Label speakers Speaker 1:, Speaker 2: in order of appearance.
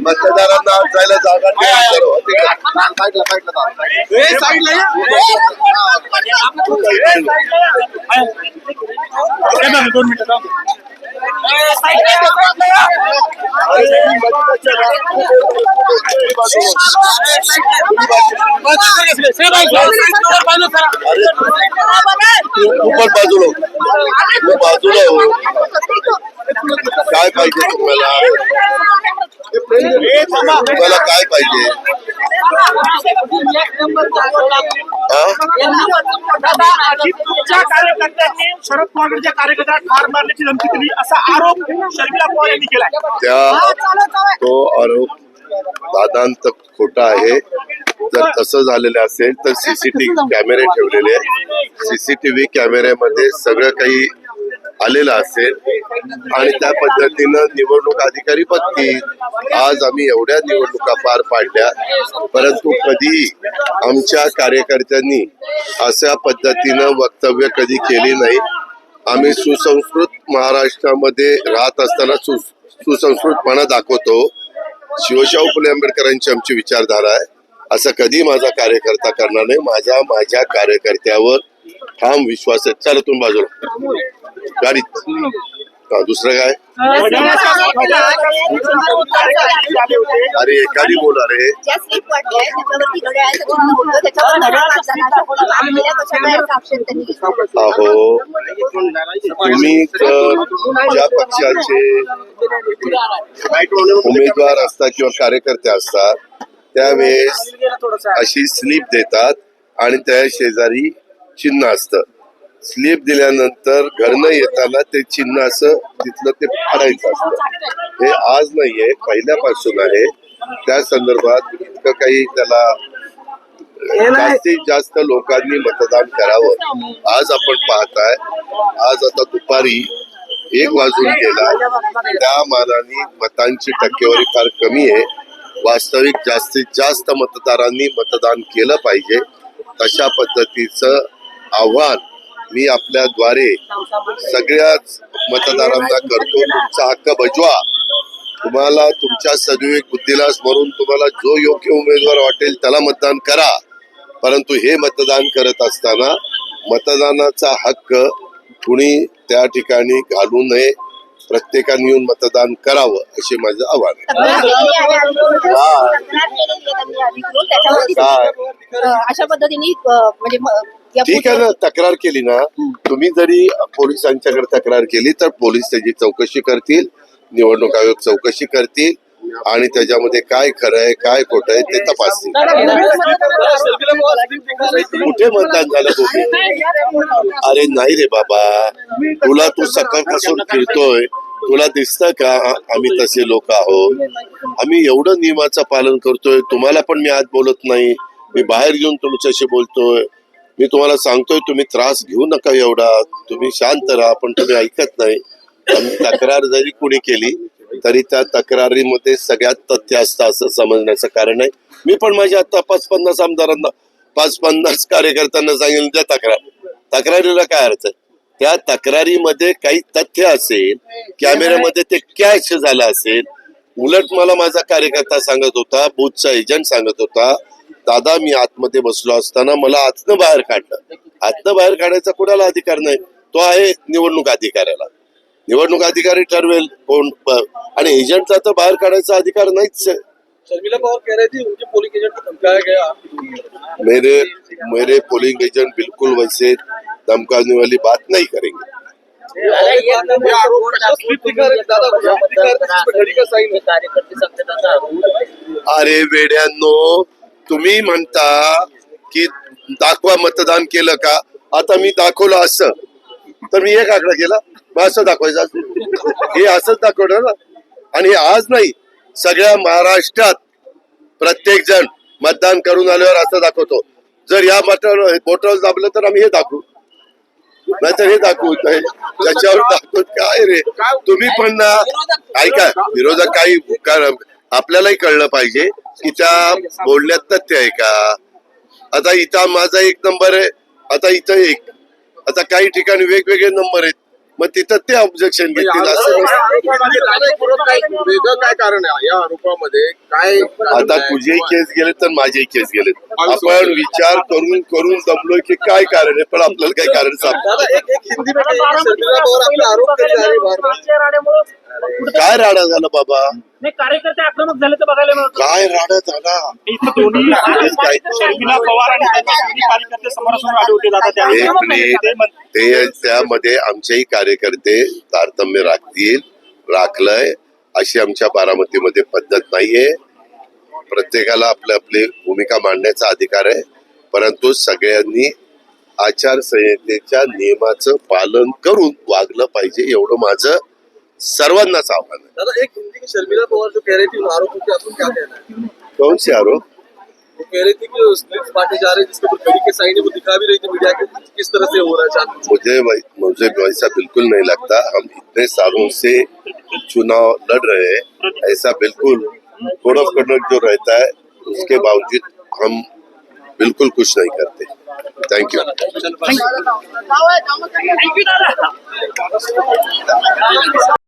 Speaker 1: मतदारांना जायला जागा नाही.
Speaker 2: दोन मिनिटं
Speaker 1: तू पण बाजूला हो. तू बाजूला हो काय पाहिजे तुम्हाला तुम्हाला काय पाहिजे
Speaker 2: तुमच्या कार्यकर्त्यांनी शरद पवारांच्या कार्यकर्त्याला ठार मारण्याची धमकी दिली असा आरोप शर्मिला पवार यांनी केलाय.
Speaker 1: त्या तो आरोप दादांत खोटा आहे. जर तसं झालेलं असेल तर सीसीटीव्ही कॅमेरे ठेवलेले सीसीटीव्ही कॅमेऱ्यामध्ये सगळं काही आलेलं असेल. आणि त्या पद्धतीनं निवडणूक अधिकारी बघतील आज आम्ही एवढ्या निवडणुका पार पाडल्या. परंतु कधी आमच्या कार्यकर्त्यांनी अशा पद्धतीनं वक्तव्य कधी केली नाही. आम्ही सुसंस्कृत महाराष्ट्रामध्ये राहत असताना सु सुसंस्कृतपणा दाखवतो शिवशाहू फुले आंबेडकरांची आमची विचारधारा आहे. असं कधी माझा कार्यकर्ता करणार नाही. माझा माझ्या कार्यकर्त्यावर ठाम विश्वास आहे. चालतून बाजूला. गाडीत. दुसरं काय? अरे एकाने बोला रे अहो तुम्ही ज्या पक्षाचे उमेदवार असतात किंवा कार्यकर्ते असतात त्यावेळेस अशी स्लीप देतात आणि त्या शेजारी चिन्ह असतं. स्लीप दिल्यानंतर घरनं येताना ते चिन्ह असं तिथलं ते फाडायचं असतं. हे आज नाहीये पहिल्यापासून आहे. त्या संदर्भात इतकं काही त्याला जास्तीत जास्त लोकांनी मतदान करावं. आज आपण पाहताय आज आता दुपारी एक वाजून गेला. त्या मानाने मतांची टक्केवारी फार कमी आहे. वास्तविक जास्तीत जास्त मतदारांनी मतदान केलं पाहिजे. तशा पद्धतीचं आव्हान मी आपल्याद्वारे सगळ्याच मतदारांना करतो तुमचा हक्क बजवा तुम्हाला तुमच्या सद्विवेक बुद्धीला स्मरून तुम्हाला जो योग्य उमेदवार वाटेल त्याला मतदान करा परंतु हे मतदान करत असताना मतदानाचा हक्क कुणी त्या ठिकाणी घालू नये प्रत्येकाने येऊन मतदान करावं असे माझं आव्हान आहे
Speaker 3: अशा पद्धतीने म्हणजे
Speaker 1: ठीक आहे ना तक्रार केली ना तुम्ही जरी पोलिसांच्याकडे तक्रार केली तर पोलीस त्याची चौकशी करतील निवडणूक आयोग चौकशी करतील आणि त्याच्यामध्ये काय खरं आहे काय खोटं आहे ते तपासतील. कुठे मतदान झालं तुम्ही अरे नाही रे बाबा तुला तू सकाळपासून फिरतोय तुला दिसतं का आम्ही तसे लोक आहोत? आम्ही एवढं नियमाचं पालन करतोय तुम्हाला पण मी आज बोलत नाही मी बाहेर येऊन तुमच्याशी बोलतोय मी तुम्हाला सांगतोय तुम्ही त्रास घेऊ नका एवढा. तुम्ही शांत राहा पण तुम्ही ऐकत नाही. तक्रार जरी कुणी केली तरी त्या तक्रारीमध्ये सगळ्यात तथ्य असतं असं समजण्याचं कारण आहे. मी पण माझ्या आता पाच पन्नास आमदारांना पाच पन्नास कार्यकर्त्यांना सांगेन त्या तक्रार. तक्रारीला काय अर्थ आहे? त्या तक्रारीमध्ये काही तथ्य असेल कॅमेऱ्यामध्ये ते कॅच झालं असेल. उलट मला माझा कार्यकर्ता सांगत होता बूथचा एजंट सांगत होता. दादा मी आतमध्ये बसलो असताना मला आतनं बाहेर काढलं आतनं बाहेर काढायचा कुणाला अधिकार नाही तो आहे निवडणूक अधिकाऱ्याला निवडणूक अधिकारी ठरवेल कोण आणि एजंटचा तर बाहेर काढायचा अधिकार नाहीच आहे
Speaker 4: शर्मिला पवार कह रही थी उनके पोलिंग एजेंट को धमकाया गया
Speaker 1: मेरे मेरे पोलिंग एजेंट बिल्कुल वैसे धमकाने वाली बात नहीं करेंगे
Speaker 4: है
Speaker 1: अरे वेड्यांनो तुम्ही म्हणता की दाखवा मतदान केलं का? आता मी दाखवलं असं. तर मी एक आकडा केला. मग असं दाखवायचं हे असंच दाखवणार ना? आणि आज नाही सगळ्या महाराष्ट्रात प्रत्येक जण मतदान करून आल्यावर असं दाखवतो. जर या मटावर बोटावर दाबलं तर आम्ही हे दाखवू. नाहीतर हे दाखवू. त्याच्यावर दाखवत काय रे? तुम्ही पण ना ऐका विरोधक काही आपल्यालाही कळलं पाहिजे की त्या बोलण्यात तथ्य आहे का? आता इथं माझा एक नंबर आहे. आता इथं एक. आता काही ठिकाणी वेगवेगळे नंबर आहेत. मग तिथं ते ऑब्जेक्शन घेतील असं
Speaker 5: काय कारण आहे? या आरोपामध्ये काय
Speaker 1: आता तुझेही केस गेले तर माझेही केस गेले आपण विचार करून करून जमलोय की काय कारण आहे पण आपल्याला काही कारण सापडलं
Speaker 4: दादा एक एक हिंदी में कहिए शर्मिला पवार आपने आरोप कर जा रही है बार बार
Speaker 1: काय राडा झाला बाबा?
Speaker 2: नाही कार्यकर्ते आक्रमक झाले तर बघायला मिळत.
Speaker 1: काय राडा झाला?
Speaker 2: ते
Speaker 1: त्यामध्ये आमचेही कार्यकर्ते तारतम्य राखतील राखलंय अशी आमच्या बारामतीमध्ये पद्धत नाहीये. प्रत्येकाला आपली आपली भूमिका मांडण्याचा अधिकार आहे. परंतु सगळ्यांनी आचारसंहितेच्या नियमाचं पालन करून वागलं पाहिजे एवढं माझं सर्वांनाच आव्हान आहे.
Speaker 4: दादा एक हिंदी की शर्मिला पवार जो कह रही थी उन आरोपों पे आपको क्या कहना है?
Speaker 1: कौन से आरोप?
Speaker 4: वो कह रही थी कि स्लिप्स बांटे जा रहे हैं जिसके ऊपर कड़ी के साइन है वो दिखा भी रही थी मीडिया के किस तरह से हो रहा है।
Speaker 1: मुझे वै- मुझे वैसा बिल्कुल नहीं लगता। हम इतने सालों से चुनाव लड़ रहे हैं ऐसा बिल्कुल कोड ऑफ़ कंडक्ट जो रहता है उसके बावजूद हम बिल्कुल कुछ नहीं करते। थैंक यू
Speaker 2: you, दादा